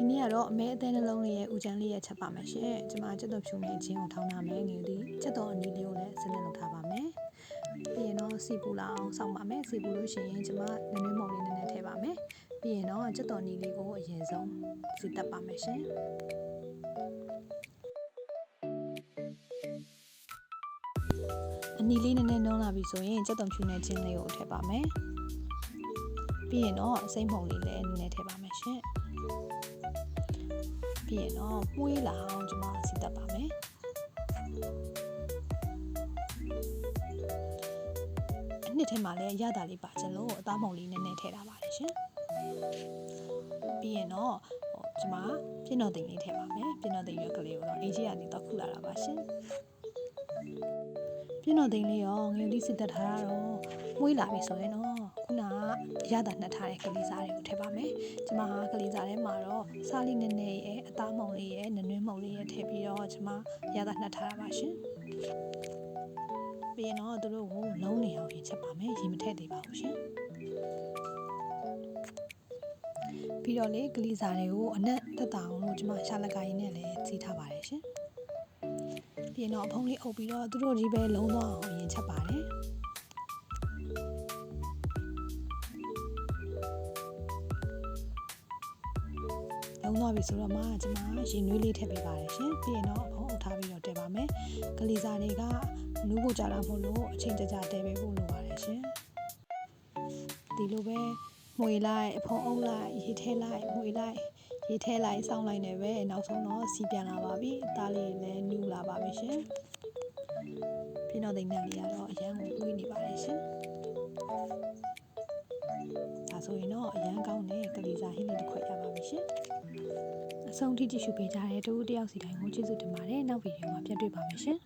ဒီနေ့ကတော့အမဲအသေးနှလုံးလေးရဲ့ဦးချမ်းလေးရဲ့ချက်ပါမယ်ရှင်ကျွန်မချက်တော်ဖြူနဲ့အချင်းကိုထောင်းထားမယ်ငယ်ဒီချက်တော်အနီလေးကိုလည်းစနစ်လုပ်ထားပါမယ်ပြီးရင်တော့စီပူလာအောင်စောင့်ပါမယ်စီပူလို့ရှိရင်ကျွန်မနွေးနွေးမုံလေးနည်းနည်းထည့်ပါမယ်ပြီးရင်တော့ချက်တော်အနီလေးကိုအရင်ဆုံးစီတက်ပါမယ်ရှင်အနီလေးနည်းနည်းနှောလာပြီဆိုရင်ချက်တော်ဖြူနဲ့ချင်းလေးကိုထည့်ပါမယ်ပြီးရင်တော့အစိမ့်မုံလေးလည်းနည်းနည်းထည့်ပါမယ်ရှင် ပြီးရင်တော့မှုေးလာအောင်ကျွန်မစီတက်ပါမယ်အနှစ်ထဲမှာလည်းရတာလေးပါချင်လို့အသားမုံလေးနည်းနည်းထည့်ထားပါတယ်ရှင်ပြီးရင်တော့ဟိုကျွန်မပြင်းတော်သိမ်လေးထည့်ပါမယ်ပြင်းတော်သိမ်ရွက်ကလေးကိုတော့အေးကြီးကနေတော့ခုလာတာပါရှင်ပြင်းတော်သိမ်လေးရောငယ်လေးစစ်တက်ထားတာတော့မွေးလာပြီဆိုရင်တော့ ခုနကရတာနှက်ထားတဲ့ကလေးစားတွေကိုထည့်ပါမယ်ကျမဟာကလေးစားထဲမှာတော့စားလေးနည်းနည်းရဲ့အသားမုံလေးရဲ့နနွေးမုံလေးရဲ့ထည့်ပြီးတော့ကျမရတာနှက်ထားတာပါရှင်ပြီးရင်တော့သူတို့ကိုလုံးနေအောင်ရင်ချက်ပါမယ်ရေမထည့်သေးပါဘူးရှင်ပြီးတော့လေကလေးစားတွေကိုအနက်တက်တာအောင်လို့ကျမရှာလက်ကရင်းနဲ့လည်းစီးထားပါတယ်ရှင်ပြီးရင်တော့အဖုံးလေးအုပ်ပြီးတော့သူတို့ကြီးပဲလုံးသွားအောင်ရင်ချက်ပါတယ် လုံးသွားပြီဆိုတော့မှကျွန်မရင်နွေးလေးထည့်ပေးပါတယ်ရှင်ပြီးရင်တော့အဖုံးအုပ်ထားပြီးတော့တည်ပါမယ်ကလေးစားတွေကနူးဖို့ကြတာမဟုတ်လို့အချိန်ကြကြတည်ပေးဖို့လိုပါတယ်ရှင်ဒီလိုပဲမွေလိုက်အဖုံးအုပ်လိုက်ရေထဲလိုက်မွေလိုက်ရေထဲလိုက်စောင်းလိုက်နေပဲနောက်ဆုံးတော့စီပြန်လာပါပြီအသားလေးလည်းနူးလာပါပြီရှင်ပြင်းတော့တိတ်နဲ့လေးကတော့အရန်ကိုတွေးနေပါတယ်ရှင်ဒါဆိုရင်တော့အရန်ကောင်းတဲ့ကလေးစားဟင်းလေးတစ်ခွက်ရပါပြီရှင်အ ဆုံးထိကြည့်ရှုပေးကြတဲ့တူတယောက်စီတိုင်းကိုကျေးဇူးတင်ပါတယ်နောက်ဗီဒီယိုမှာပြန်တွေ့ပါမယ်ရှင်